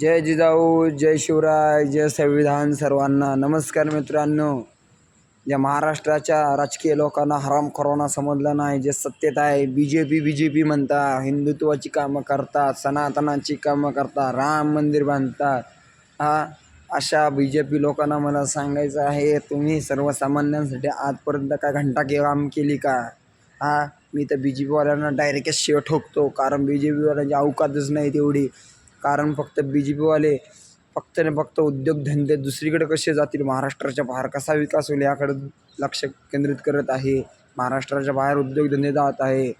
जय जिजाऊ जय शिवराय जय संविधान सर्वांना. नमस्कार मित्रांनो. ज्या महाराष्ट्राच्या राजकीय लोकांना हराम करोना समजलं नाही. जे सत्तेत आहे B J P B J P म्हणता हिंदुत्वाची कामं करतात सनातनाची कामं करतात राम मंदिर बांधतात. हा अशा बी जे पी लोकांना मला सांगायचं आहे तुम्ही सर्वसामान्यांसाठी आजपर्यंत काय घंटा के काम केली का? हा मी तर बी जे पीवाल्यांना डायरेक्टच शेव ठोकतो. कारण बी जे पीवाल्यांची अवकातच नाही तेवढी. कारण फक्त बी जे पीवाले फक्त आणि फक्त उद्योगधंदे दुसरीकडे कसे जातील? महाराष्ट्राच्या बाहेर कसा विकास होईल याकडे लक्ष केंद्रित करत आहे. महाराष्ट्राच्या बाहेर उद्योगधंदे जात आहे.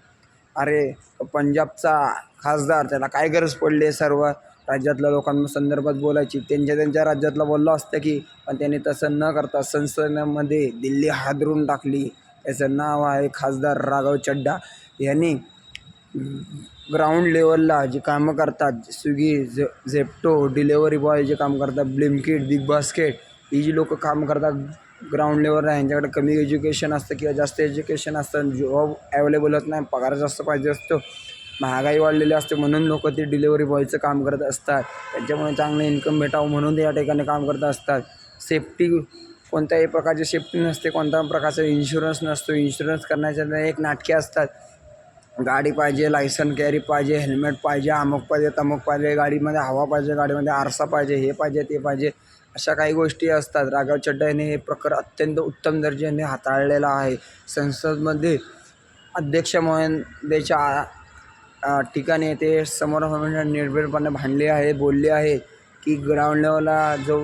अरे पंजाबचा खासदार त्याला काय गरज पडली आहे सर्व? राज्यातल्या लोकांसंदर्भात बोलायची. त्यांच्या त्यांच्या राज्यातला बोललं असतं की पण त्यांनी तसं न करता संसदेमध्ये दिल्ली हादरून टाकली. त्याचं नाव आहे खासदार राघव चड्डा यांनी ग्राउंड लेवलला जे कामं करतात स्विगी झे झेप्टो डिलेवरी बॉय जे काम करतात ब्लिमकिट बिग बास्केट ही जी लोकं काम करतात ग्राउंड लेवलला यांच्याकडे कमी एज्युकेशन असतं किंवा जास्त एज्युकेशन असतं जॉब ॲवेलेबल होत नाही पगार जास्त पाहिजे असतो महागाई वाढलेली असते म्हणून लोक ते डिलेवरी बॉयचं काम करत असतात. त्यांच्यामुळे चांगलं इन्कम भेटावं म्हणून ते या ठिकाणी काम करत असतात. सेफ्टी कोणत्याही प्रकारची सेफ्टी नसते कोणत्या प्रकारचा इन्शुरन्स नसतो. इन्शुरन्स करण्याच्या एक नाटके असतात. गाडी पाहिजे लायसन कॅरी पाहिजे हेल्मेट पाहिजे अमुक पाहिजे तमुक पाहिजे गाडीमध्ये हवा पाहिजे गाडीमध्ये आरसा पाहिजे हे पाहिजे ते पाहिजे अशा काही गोष्टी असतात. राघव चड्डा यांनी हे प्रकार अत्यंत उत्तम दर्जाने हाताळलेला आहे. संसदमध्ये अध्यक्ष महोदयाच्या ठिकाणी ते समोर निर्भीडपणे भांडले आहे बोलले आहे की ग्राउंड लेवलला जो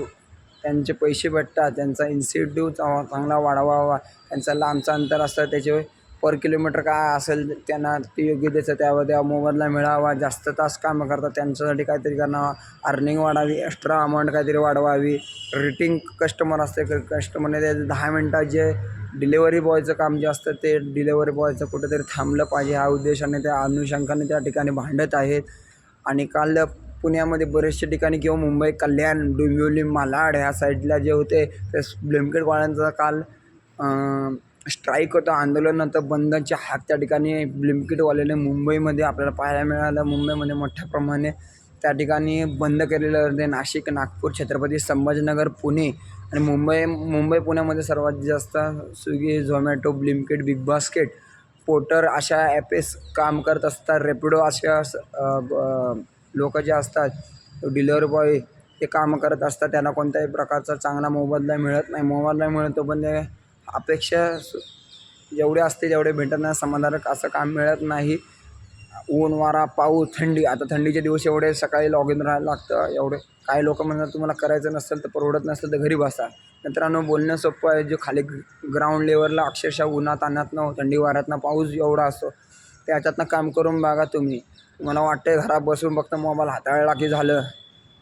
त्यांचे पैसे भेटतात त्यांचा इन्सेंटिव्ह चांगला वाढवावा त्यांचा लांबचा अंतर असतं त्याचे पर किलोमीटर काय असेल त्यांना ते योग्य द्यायचं त्यावर त्या मोबदला मिळावा जास्त तास कामं करतात त्यांच्यासाठी काहीतरी करावं अर्निंग वाढावी एक्स्ट्रा अमाऊंट काहीतरी वाढवावी. रेटिंग कस्टमर असते कस्टमरने त्या दहा मिनटात जे डिलेवरी बॉयचं काम जे असतं ते डिलेवरी बॉयचं कुठेतरी थांबलं पाहिजे. ह्या उद्देशाने त्या अनुषंगाने त्या ठिकाणी भांडत आहेत. आणि काल पुण्यामध्ये बरेचशा ठिकाणी किंवा मुंबई कल्याण डोंबिवली मालाड ह्या साईडला जे होते ते ब्लिमकेटवाल्यांचा काल स्ट्राईक होतं. आंदोलन नंतर बंदच्या हात त्या ठिकाणी ब्लिमकिटवाल्याने मुंबईमध्ये आपल्याला पाहायला मिळालं. मुंबईमध्ये मोठ्या प्रमाणे त्या ठिकाणी बंद केलेलं होते. नाशिक नागपूर छत्रपती संभाजीनगर पुणे आणि मुंबई मुंबई पुण्यामध्ये सर्वात जास्त Swiggy Zomato Blinkit big basket porter अशा ॲपेस काम करत असतात. रेपिडो अशा लोक जे असतात डिलेवरी बॉय ते काम करत असतात. त्यांना कोणत्याही प्रकारचा चांगला मोबदला मिळत नाही. मोबदला मिळतो पण ते अपेक्षा जेवढे असते तेवढे भेटत नाही. समाधानक असं काम मिळत नाही. ऊन वारा पाऊस थंडी. आता थंडीचे दिवस एवढे सकाळी लॉग इन राहायला लागतं. एवढे काही लोक म्हणतात तुम्हाला करायचं नसेल तर परवडत नसेल तर घरी बसा. मित्रांनो बोलणं सोपं आहे. जो खाली ग्राउंड लेवलला अक्षरशः उन्हात आणतनं थंडी वाऱ्यातनं पाऊस एवढा असतो त्याच्यातनं काम करून बघा तुम्ही. तुम्हाला वाटतं घरात बसून फक्त मोबाईल हाताळला की झालं.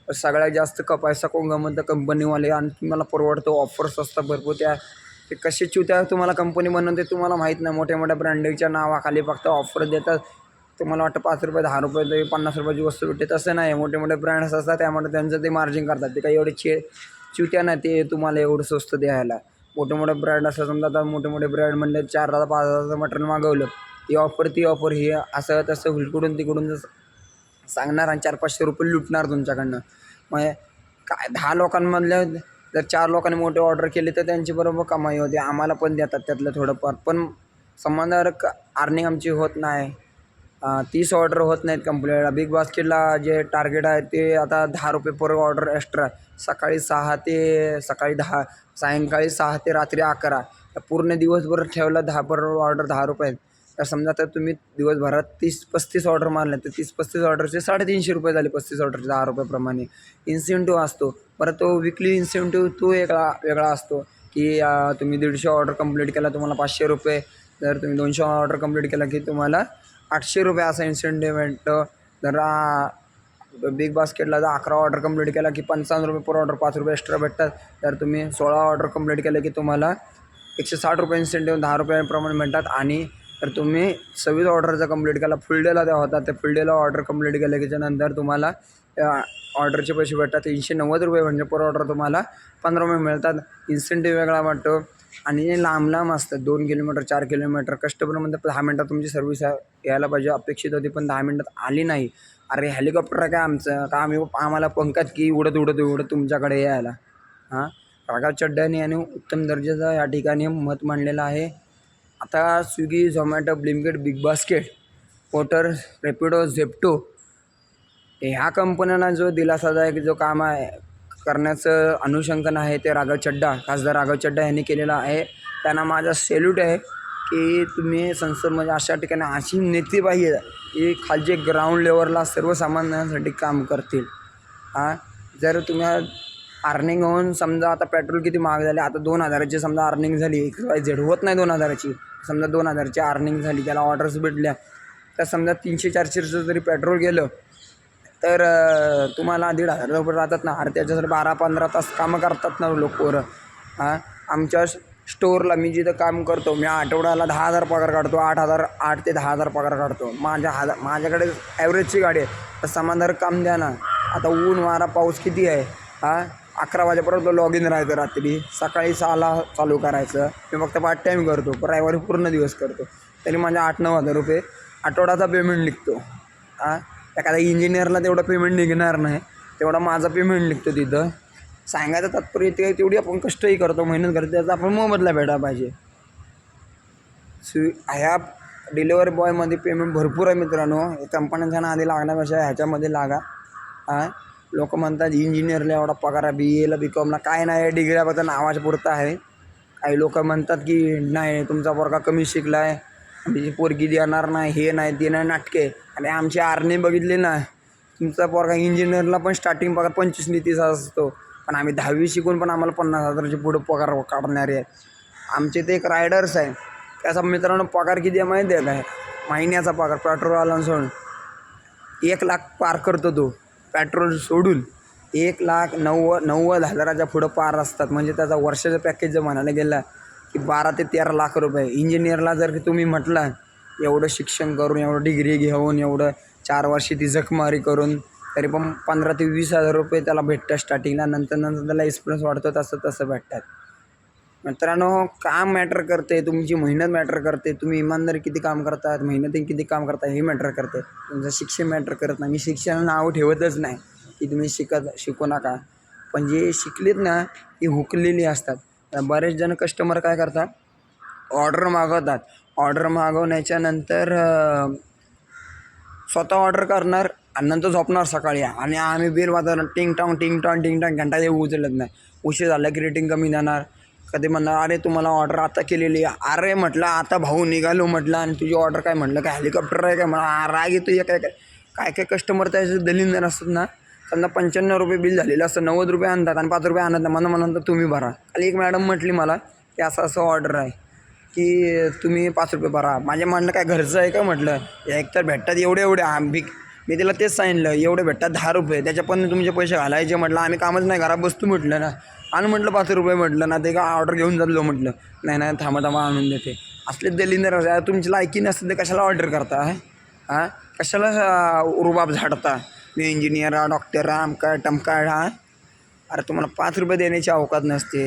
सगळ्यात जास्त क पैसा कोण गमत कंपनीवाले आणि तुम्हाला परवडतो. ऑफर्स असतात भरपूर त्या ते कसे चुत्या तुम्हाला कंपनी बनवते तुम्हाला माहीत नाही. मोठ्या मोठ्या ब्रँडेडच्या नावाखाली फक्त ऑफर देतात. तुम्हाला वाटतं पाच रुपये दहा रुपये ते पन्नास रुपयाची वस्तू भेटते. तसं नाही. मोठे मोठे ब्रँड्स असतात त्यामुळे त्यांचं ते मार्जिन करतात. ते काही एवढे चे चुत्या नाही ते तुम्हाला एवढं स्वस्त द्यायला. मोठे मोठे ब्रँड असतात समजा आता मोठे मोठे ब्रँड म्हणले चार हजार पाच हजारचं मटेरियल मागवलं. ती ऑफर ती ऑफर ही असं तसं हुलकडून तिकडून सांगणार आणि चार पाचशे रुपये लुटणार तुमच्याकडनं. मग काय दहा लोकांमधल्या जर चार लोकांनी मोठे ऑर्डर केली तर त्यांची बरोबर कमाई होते. आम्हाला पण देतात त्यातलं थोडंफार. पण समाधानकारक अर्निंग आमची होत नाही. तीस ऑर्डर होत नाहीत कंप्लीट बिग बास्केटला जे टार्गेट आहे ते आता दहा रुपये पर ऑर्डर एक्स्ट्रा सकाळी सहा ते सकाळी दहा सायंकाळी सहा ते रात्री अकरा. पूर्ण दिवसभर ठेवलं दहा पर ऑर्डर दहा रुपये. तर समजा तर तुम्ही दिवसभरात तीस पस्तीस ऑर्डर मारले तर तीस पस्तीस ऑर्डरचे साडेतीनशे रुपये झाले पस्तीस ऑर्डरचे दहा रुपयाप्रमाणे. इन्सेंटिव्ह असतो. परत तो विकली इन्सेंटिव्ह तो वेगळा वेगळा असतो की तुम्ही दीडशे ऑर्डर कंप्लीट केला तुम्हाला पाचशे रुपये. जर तुम्ही दोनशे ऑर्डर कंप्लीट केला की तुम्हाला आठशे रुपये असा इन्सेंटिव्ह भेटतं जर बिग बास्केटला जर अकरा ऑर्डर कंप्लीट केला की पंचावन्न रुपये पर ऑर्डर पाच रुपये एक्स्ट्रा भेटतात. तर तुम्ही सोळा ऑर्डर कंप्लीट केलं की तुम्हाला एकशे साठ रुपये इन्सेंटिव्ह दहा रुपयाप्रमाणे मिळतात आणि तर तुम्ही सव्वीस ऑर्डरचा कंप्लीट केला. फुल डेला द्या होता. त्या फुल डेला ऑर्डर कंप्लीट केलं त्याच्यानंतर तुम्हाला ऑर्डरचे पैसे भेटतात. तीनशे नव्वद रुपये म्हणजे पर ऑर्डर तुम्हाला पंधरा रुपये मिळतात. इन्सेंटिव्ह वेगळा वाटतो. आणि लांब लांब असतात. दोन किलोमीटर चार किलोमीटर. कस्टमरमध्ये दहा मिनटात तुमची सर्व्हिस यायला पाहिजे. अपेक्षित होती पण दहा मिनटात आली नाही. अरे हेलिकॉप्टर आहे काय आमचं? का आम्ही आम्हाला पंकज की उडत उडत उडत तुमच्याकडे यायला? हां? राघव चड्डाने आणि उत्तम दर्जाचा या ठिकाणी मत मांडलेलं आहे. आता Swiggy Zomato Blinkit big basket porter Rapido Zepto ह्या कंपन्यांना जो दिलासादायक जो काम आहे करण्याचं अनुशंकन आहे ते राघव चड्डा खासदार राघव चड्डा यांनी केलेलं आहे. त्यांना माझा सेल्यूट आहे की तुम्ही संसदमध्ये म्हणजे अशा ठिकाणी अशी नेते पाहिजे की खालचे ग्राउंड लेवलला सर्वसामान्यांसाठी काम करतील. हां? जर तुम्ही अर्निंग होऊन समजा आता पेट्रोल किती महाग झाले आता दोन हजाराची समजा अर्निंग झाली एक्स वाय झेड होत नाही दोन हजाराची. समजा दोन हजारची अर्निंग झाली त्याला ऑर्डर्स भेटल्या. तर समजा तीनशे चारशेचं जरी पेट्रोल गेलं तर तुम्हाला दीड हजार रुपये राहतात ना. अरे त्याच्यासाठी बारा पंधरा तास कामं करतात ना लोक पोरं. हां? आमच्या स्टोअरला मी जिथं काम करतो मी आठवड्याला दहा हजार पगार काढतो. आठ हजार आठ ते दहा हजार पगार काढतो. माझ्या हजार माझ्याकडे ॲव्हरेजची गाडी आहे. तर समाधान काम द्या ना. आता ऊन वारा पाऊस किती आहे? हां? अकरा वाजेपर्यंत लॉग इन राहायचं रात्री. सकाळी सहाला चालू करायचं. मी फक्त पार्ट टाईम करतो. रविवारी पूर्ण दिवस करतो. तरी माझ्या आठ नऊ हजार रुपये आठवड्याचा पेमेंट निघतो. हां? एखाद्या इंजिनियरला तेवढं पेमेंट निघणार नाही. तेवढा माझा पेमेंट निघतो तिथं. सांगायचं तात्पर्य ते तेवढी आपण कष्टही करतो. मेहनत करतो. त्याचा आपण मोबदला भेटा पाहिजे. स्वी ह्या डिलेवरी बॉयमध्ये पेमेंट भरपूर आहे मित्रांनो. कंपन्यांच्या नादी लागण्यापेक्षा ह्याच्यामध्ये लागा. हां? लोक म्हणतात इंजिनियरला एवढा पगार आहे बी एला बी कॉमला काय नाही डिग्र्या फक्त नावाच्या पुरतं आहे. काही लोक म्हणतात की नाही तुमचा पोरगा कमी शिकला आहे आमची पोरगी देणार नाही हे नाही ते नाही नाटके. आणि आमची आरणे बघितले ना तुमचा पोरगा इंजिनियरला पण स्टार्टिंग पगार पंचवीस नि तीस हजार असतो. पण आम्ही दहावी शिकून पण आम्हाला पन्नास हजाराचे पुढं पगार काढणारे आहेत. आमचे ते एक रायडर्स आहे. त्याचा मित्रांनो पगार किती आहे माहिती आहे काय? महिन्याचा पगार पेट्रोल आला सोडून एक लाख पार करतो तो. पेट्रोल सोडून एक लाख नव्वद नव्वद हजाराच्या पुढं पार असतात. म्हणजे त्याचा वर्षाचं पॅकेज जर म्हणायला गेला की बारा ते तेरा लाख रुपये. इंजिनियरला जर तुम्ही म्हटला एवढं शिक्षण करून एवढं डिग्री घेऊन एवढं चार वर्षी ती जखमारी करून तरी पण पंधरा ते वीस हजार रुपये त्याला भेटतात स्टार्टिंगला नंतर नंतर त्याला एक्सपिरियन्स वाढतो तसं तसं भेटतात. मित्रांनो काम मॅटर करते तुमची मेहनत मॅटर करते तुम्ही इमानदारी किती काम करतात मेहनतीने किती काम करता हे मॅटर करते. तुमचं शिक्षण मॅटर करत नाही. मी शिक्षण नाव ठेवतच नाही की तुम्ही शिकत शिकू नका. पण जे शिकलेत ना ती हुकलेली असतात. बरेच जण कस्टमर काय करतात? ऑर्डर मागवतात. ऑर्डर मागवण्याच्या नंतर स्वतः ऑर्डर करणार आणि नंतर झोपणार सकाळी. आणि आम्ही बिल वाजवणार टिंग टॉंग टिंग टॉंग टिंग टॉंग घंटा येऊ उचलत नाही. उशीर झाला की रेटिंग कमी जाणार कधी म्हणणार अरे तुम्हाला ऑर्डर आता केलेली आहे. अरे म्हटलं आता भाऊ निघालो म्हटलं आणि तुझी ऑर्डर काय? म्हटलं काय हेलिकॉप्टर आहे काय? म्हणा राग येतो या काय काय काय काय कस्टमर त्याचे दलिंदर असतात ना? त्यांना पंच्याण्णव रुपये बिल झालेलं असतं नव्वद रुपये आणतात आणि पाच रुपये आणत नाही मला म्हणतात तुम्ही भरा. काल एक मॅडम म्हटली मला की असं असं ऑर्डर आहे की तुम्ही पाच रुपये भरा. माझ्या म्हणलं काय घरचं आहे का? म्हटलं. एकतर भेटतात एवढे एवढे. आम्ही मी तिला तेच सांगितलं एवढे भेटतात दहा रुपये त्याच्या पण तुमचे पैसे घालायचे म्हटलं आम्ही कामच नाही घरात बसतो म्हटलं ना. आणि म्हटलं पाच रुपये म्हटलं ना ते का ऑर्डर घेऊन जातलो म्हटलं. नाही नाही थांबा थांबा आणून देते. असले दलिंदर असतात. तुमची लायकी नसते ते कशाला ऑर्डर करता हां? कशाला रुबाब झाडता? मी इंजिनियर हा डॉक्टर आहे आमका टमका हा? अरे तुम्हाला पाच रुपये देण्याची अवकात नसते.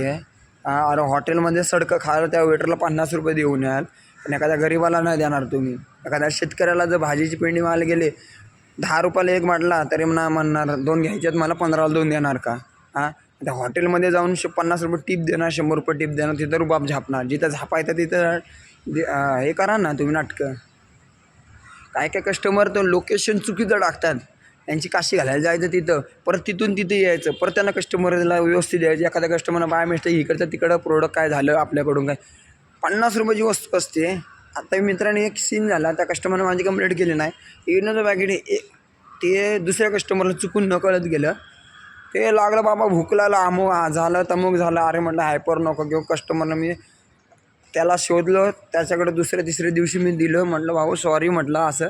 अरे हॉटेलमध्ये सडकं खाल त्या वेटरला पन्नास रुपये देऊन याल. पण एखाद्या गरीबाला नाही देणार तुम्ही. एखाद्या शेतकऱ्याला जर भाजीची पेंडी माल गेले दहा रुपयाला एक म्हटला तरी म्हणा म्हणणार दोन घ्यायच्यात मला पंधराला दोन देणार का? हां? त्या हॉटेलमध्ये जाऊन श पन्नास रुपये टीप देणार शंभर रुपये टीप देणार तिथं रुबाब झापणार. जिथं झापायचं तिथं हे करा ना तुम्ही नाटकं. काय काय कस्टमर तर लोकेशन चुकीचं टाकतात. त्यांची काशी घालायला जायचं तिथं परत तिथून तिथे यायचं परत त्यांना कस्टमरला व्यवस्थित द्यायचं. एखाद्या कस्टमरला बाय मिस्टेक इकडचं तिकडं प्रोडक्ट काय झालं आपल्याकडून काय. पन्नास रुपयाची वस्तू असते. आता मित्राने एक सीन झाला. त्या कस्टमरनं माझी कंप्लेंट केली नाही. इनचं पॅकेट ए ते दुसऱ्या कस्टमरला चुकून नकळत गेलं. ते लागलं बाबा भूकला अमुक झालं तमुक झालं. अरे म्हटलं हायपर नको घेऊ कस्टमरला मी त्याला शोधलं त्याच्याकडे दुसऱ्या तिसऱ्या दिवशी मी दिलं. म्हटलं भाऊ सॉरी म्हटलं असं.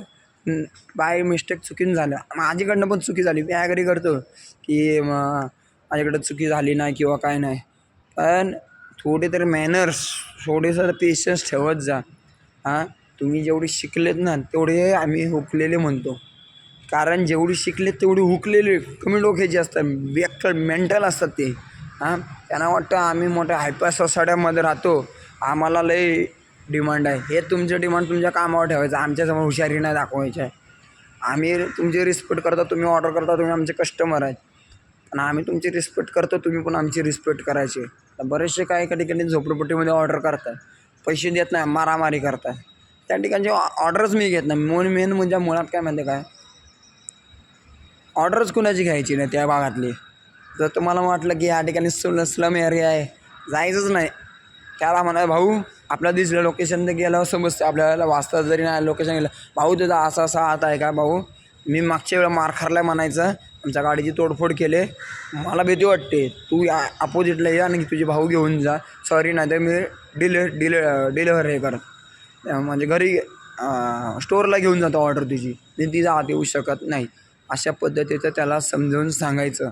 बाय मिस्टेक चुकीन झालं. माझ्याकडनं पण चुकी झाली. मी ॲग्री करतो की माझ्याकडं चुकी झाली नाही किंवा काय नाही. पण थोडे तरी मॅनर्स थोडेसं पेशन्स ठेवत जा. हां तुम्ही जेवढे शिकलेत ना तेवढे आम्ही हुकलेले म्हणतो. कारण जेवढी शिकले तेवढी हुकलेले कमी डोक्याचे असतात बेक्कड मेंटल असतात ते. हां? त्यांना वाटतं आम्ही मोठ्या हायपर सोसायट्यामध्ये राहतो. आम्हाला लय डिमांड आहे. हे तुमचं डिमांड तुमच्या कामावर ठेवायचं. आमच्यासमोर हुशारी नाही दाखवायची. आहे आम्ही तुमची रिस्पेक्ट करता तुम्ही ऑर्डर करता तुम्ही आमचे कस्टमर आहेत. पण आम्ही तुमची रिस्पेक्ट करतो तुम्ही पण आमची रिस्पेक्ट करायची. बरेचसे काय एका ठिकाणी झोपडपट्टीमध्ये ऑर्डर करतात. पैसे देत नाही मारामारी करतात. त्या ठिकाणचे ऑर्डरच मी घेत नाही. म्हणून मेन म्हणजे मुळात काय म्हणते काय ऑर्डरच कुणाची घ्यायची नाही त्या भागातली. जर तुम्हाला वाटलं की या ठिकाणी स्ल स्लम एरिया आहे. जायचंच नाही. त्याला म्हणा भाऊ आपल्या दिसलं लोकेशन तर गेलं समजतं. आपल्याला वाचता जरी नाही लोकेशन गेलं. भाऊ तुझा असा असा हात आहे का भाऊ? मी मागच्या वेळा मार खारला म्हणायचं. आमच्या गाडीची तोडफोड केले. मला भीती वाटते. तू या अपोजिटला ये आणि तुझे भाऊ घेऊन जा. सॉरी नाही तर मी डिले डिले डिलेव्हर हे कर म्हणजे घरी स्टोअरला घेऊन जातो ऑर्डर तुझी. मी तिचा हात येऊ शकत नाही. अशा पद्धतीचं त्याला समजावून सांगायचं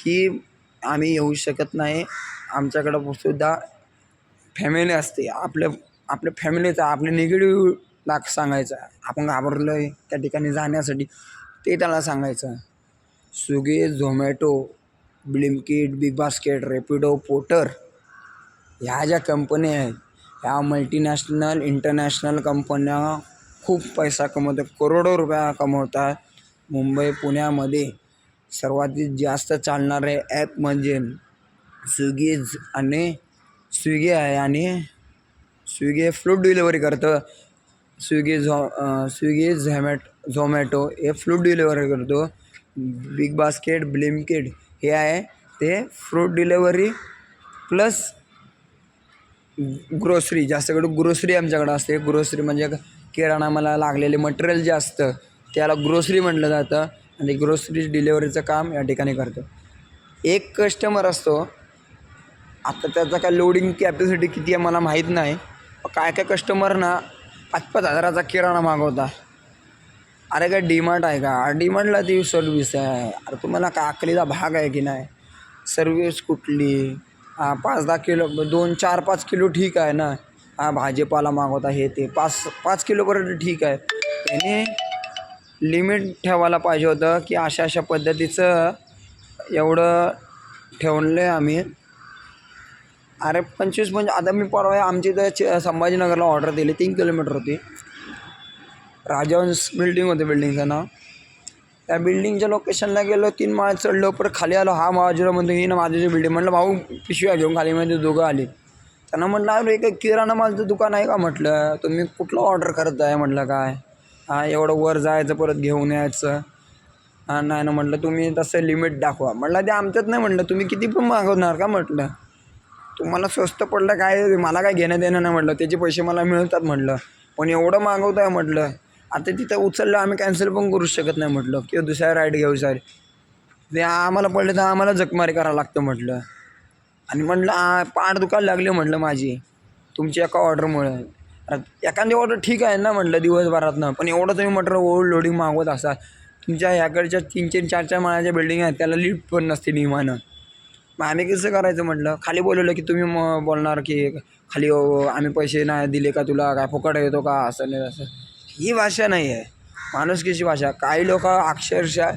की आम्ही येऊ शकत नाही. आमच्याकडं सुद्धा फॅमिली असते. आपल्या आपल्या फॅमिलीचा आपल्या निगेटिव्ह दाख सांगायचं. आपण घाबरलो आहे त्या ठिकाणी जाण्यासाठी. ते त्याला सांगायचं. Swiggy Zomato Blinkit big basket Rapido porter ह्या ज्या कंपन्या आहेत ह्या मल्टीनॅशनल इंटरनॅशनल कंपन्या खूप पैसा कमवतात. करोडो रुपया कमवतात. मुंबई पुण्यामध्ये सर्वात जास्त चालणारे ॲप म्हणजे स्विगी आणि स्विगी आहे आणि स्विगी फ्रूट डिलिव्हरी करतं. स्विगी झो स्विगी झॅमॅट झोमॅटो हे फ्रूट डिलिव्हरी करतो. बिग बास्केट ब्लिमकिट हे आहे ते फ्रूट डिलिव्हरी प्लस ग्रोसरी जास्त करून ग्रोसरी आमच्याकडं असते. ग्रोसरी म्हणजे किराणा मला लागलेले मटेरियल जे असतं त्याला ग्रोसरी म्हटलं जातं आणि ग्रोसरी डिलेवरीचं काम या ठिकाणी करतो. एक कस्टमर असतो आता त्याचा काय लोडिंग कॅपॅसिटी किती आहे मला माहीत नाही. काय काय कस्टमर ना पाच पाच हजाराचा किराणा मागवता अरे काय डीमार्ट आहे का? डीमार्टला ती सर्विस आहे. अरे तुम्हाला काय अकलीचा भाग आहे की नाही? सर्विस कुठली? हां पाच दहा किलो दोन चार पाच किलो ठीक आहे ना? हां भाजीपाला मागवता हे ते. पाच पाच किलोपर्यंत ठीक आहे. त्याने लिमिट ठेवायला पाहिजे होतं की अशा अशा पद्धतीचं एवढं ठेवलं आहे आम्ही. अरे पंचवीस म्हणजे आता मी परवा आमची इथं संभाजीनगरला ऑर्डर दिली. तीन किलोमीटर होती. राजहंस बिल्डिंग होते बिल्डिंगचं नाव. त्या बिल्डिंगच्या लोकेशनला गेलो तीन माळ चढलो पर खाली आलो. हा माझ्या म्हणतो ही ना माझी बिल्डिंग म्हटलं भाऊ पिशव्या घेऊन खाली म्हणजे दोघं आली. त्यांना म्हटलं अरे एक किराणा मालचं दुकान आहे का? म्हटलं तुम्ही कुठलं ऑर्डर करत आहे म्हटलं काय? हा एवढं वर जायचं परत घेऊन यायचं. हा नाही ना म्हटलं तुम्ही तसं लिमिट दाखवा. म्हटलं ते आमच्यात नाही म्हटलं. तुम्ही किती पण मागवणार का म्हटलं? तुम्हाला स्वस्त पडलं काय मला काय घेणं देणं नाही म्हटलं. त्याचे पैसे मला मिळतात म्हटलं. पण एवढं मागवत आहे म्हटलं. आता तिथं उचललं आम्ही कॅन्सल पण करू शकत नाही म्हटलं. किंवा दुसऱ्या राईड घेऊ सर ते आम्हाला पडलं तर आम्हाला जखमारी करावं लागतं म्हटलं. आणि म्हटलं आ पाठ दुखायला लागली म्हटलं माझी. तुमच्या एका ऑर्डरमुळे एखादी ऑर्डर ठीक आहे ना म्हटलं दिवसभरातनं पण एवढं तुम्ही मटर ओव्हर लोडिंग मागवत असाल. तुमच्या ह्याकडच्या तीन तीन चार चार माळ्याच्या बिल्डिंग आहेत त्याला लिफ्ट पण नसते निमानं मग आम्ही कसं करायचं म्हटलं खाली बोलवलं की तुम्ही मग बोलणार की खाली आम्ही पैसे नाही दिले का तुला काय फुकट येतो का? असं नाही असं. ही भाषा नाही आहे. माणुसकीची भाषा? काही लोक अक्षरशः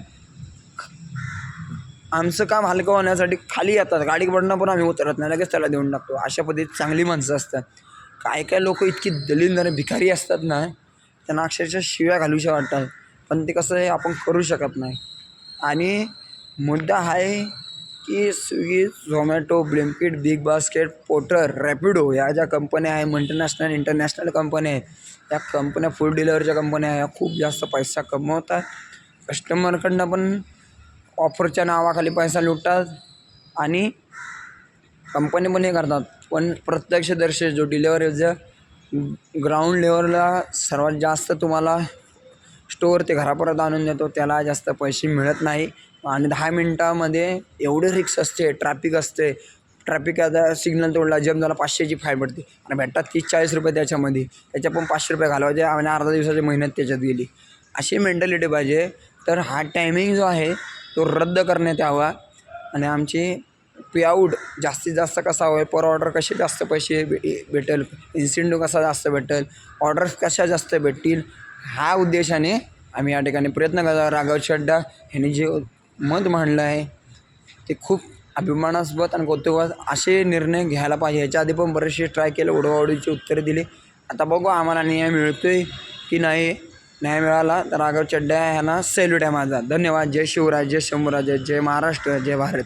आमचं काम हलकं होण्यासाठी खाली येतात. गाडी पडणं पण आम्ही उतरत नाही लगेच त्याला देऊन टाकतो. अशा पद्धतीत चांगली माणसं असतात. काय काय लोक इतकी दलिंदर भिकारी असतात ना त्यांना अक्षरशः शिव्या घालूशा वाटतात. पण ते कसं आहे आपण करू शकत नाही. आणि मुद्दा आहे की Swiggy Zomato Blinkit big basket porter Rapido या ज्या कंपन्या आहे इंटरनॅशनल इंटरनॅशनल कंपन्या आहेत या कंपन्या फूड डिलिव्हरीच्या कंपन्या आहे या खूप जास्त पैसा कमवतात. कस्टमरकडनं पण ऑफरच्या नावाखाली पैसा लुटतात. आणि कंपनी पण हे करतात. पण प्रत्यक्षदर्शी जो डिलेवरीचा ग्राउंड लेवलला सर्वात जास्त तुम्हाला स्टोअर ते घरापर्यंत आणून देतो. त्याला जास्त पैसे मिळत नाही. आणि दहा मिनटामध्ये एवढे रिक्स असते ट्रॅफिक असते. ट्रॅफिक आता सिग्नल तोडला जम झाला पाचशेची फाईन पडते. आणि भेटतात तीस चाळीस रुपये त्याच्यामध्ये. त्याच्या पण पाचशे रुपये घालवायचे आणि अर्धा दिवसाची मेहनत त्याच्यात गेली. अशी मेंटॅलिटी पाहिजे. तर हा टायमिंग जो आहे तो रद्द करण्यात यावा. आणि आमची पेआउट जास्तीत जास्त कसा होईल पर ऑर्डर कसे जास्त पैसे भे भेटेल? इन्सेंटिव्ह कसा जास्त भेटेल? ऑर्डर्स कशा जास्त भेटतील? ह्या उद्देशाने आम्ही या ठिकाणी प्रयत्न करतो राघव चड्डा ह्यांनी जे मत मांडलं आहे ते खूप अभिमानास्पद आणि कौतुकास असे निर्णय घ्यायला पाहिजे. ह्याच्या आधी पण बरेचसे ट्राय केले उडवाउडीची उत्तरे दिली. आता बघू आम्हाला न्याय आहे की नाही. न्याय मिळाला तर राघव चड्डा ह्यांना सॅल्यूट आहे माझा. धन्यवाद. जय शिवराज जय शंभूराज जय महाराष्ट्र जय भारत.